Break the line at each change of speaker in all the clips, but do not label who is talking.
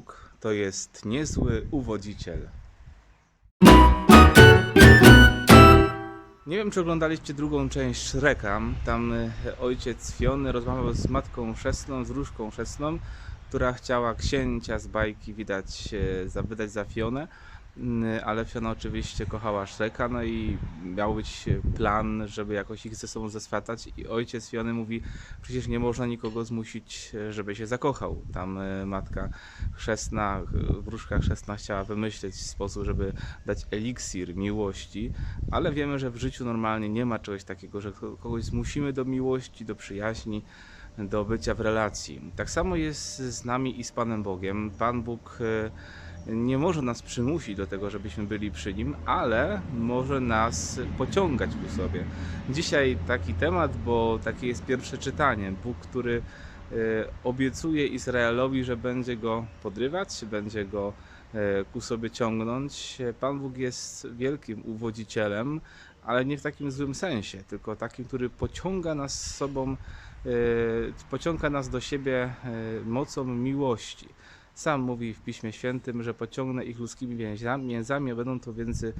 Bóg to jest niezły uwodziciel. Nie wiem, czy oglądaliście drugą część Shreka. Tam e, ojciec Fiony rozmawiał z matką chrzestną, z wróżką chrzestną, która chciała księcia z bajki widać, e, wydać za Fionę. Mm, Ale Fiona oczywiście kochała Shreka, no i miał być plan, żeby jakoś ich ze sobą zeswatać. I ojciec Fiony mówi, przecież nie można nikogo zmusić, żeby się zakochał. Tam e, matka chrzestna, e, wróżka chrzestna chciała wymyśleć sposób, żeby dać eliksir miłości, ale wiemy, że w życiu normalnie nie ma czegoś takiego, że ko- kogoś zmusimy do miłości, do przyjaźni, do bycia w relacji. Tak samo jest z nami i z Panem Bogiem. Pan Bóg e, nie może nas przymusić do tego, żebyśmy byli przy Nim, ale może nas pociągać ku sobie. Dzisiaj taki temat, bo takie jest pierwsze czytanie. Bóg, który e, obiecuje Izraelowi, że będzie go podrywać, będzie go e, ku sobie ciągnąć. Pan Bóg jest wielkim uwodzicielem, ale nie w takim złym sensie, tylko takim, który pociąga nas sobą, e, pociąga nas do siebie mocą miłości. Sam mówi w Piśmie Świętym, że pociągnę ich ludzkimi więzami, a będą to więzy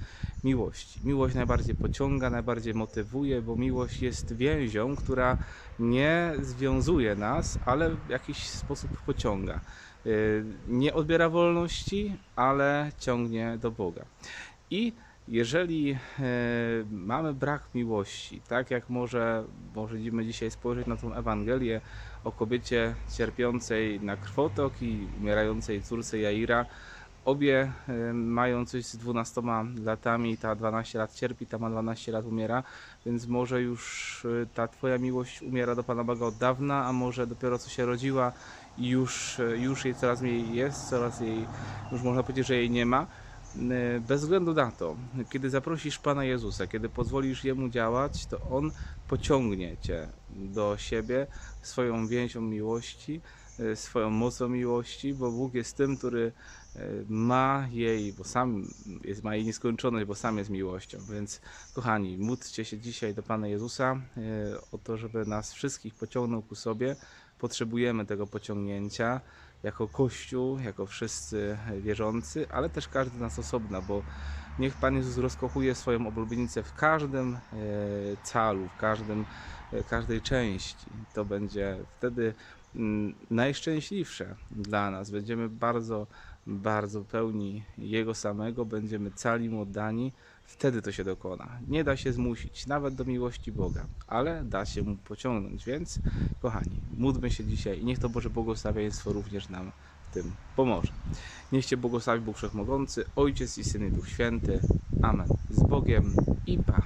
miłości. Miłość najbardziej pociąga, najbardziej motywuje, bo miłość jest więzią, która nie związuje nas, ale w jakiś sposób pociąga. Y, Nie odbiera wolności, ale ciągnie do Boga. I jeżeli e, mamy brak miłości, tak jak może możemy dzisiaj spojrzeć na tą Ewangelię o kobiecie cierpiącej na krwotok i umierającej córce Jaira, obie e, mają coś z 12 latami, ta 12 lat cierpi, ta ma 12 lat umiera, więc może już e, ta Twoja miłość umiera do Pana Boga od dawna, a może dopiero co się rodziła i już, już jej coraz mniej jest, coraz jej, już można powiedzieć, że jej nie ma. E, Bez względu na to, kiedy zaprosisz Pana Jezusa, kiedy pozwolisz Jemu działać, to On pociągnie Cię do siebie swoją więzią miłości, e, swoją mocą miłości, bo Bóg jest tym, który e, ma jej, bo sam jest, ma jej nieskończoność, bo sam jest miłością. Więc kochani, módlcie się dzisiaj do Pana Jezusa o to, żeby nas wszystkich pociągnął ku sobie. Potrzebujemy tego pociągnięcia jako Kościół, jako wszyscy wierzący, ale też każdy nas osobna, bo niech Pan Jezus rozkochuje swoją oblubienicę w każdym e, calu, w każdym, e, każdej części. To będzie wtedy mm, najszczęśliwsze dla nas. Będziemy bardzo, bardzo pełni Jego samego, będziemy cali Mu oddani. Wtedy to się dokona. Nie da się zmusić, nawet do miłości Boga, ale da się Mu pociągnąć. Więc, kochani, módlmy się dzisiaj i niech to Boże błogosławieństwo również nam w tym pomoże. Niech Cię błogosławi Bóg Wszechmogący, Ojciec i Syn i Duch Święty. Amen. Z Bogiem i Pa.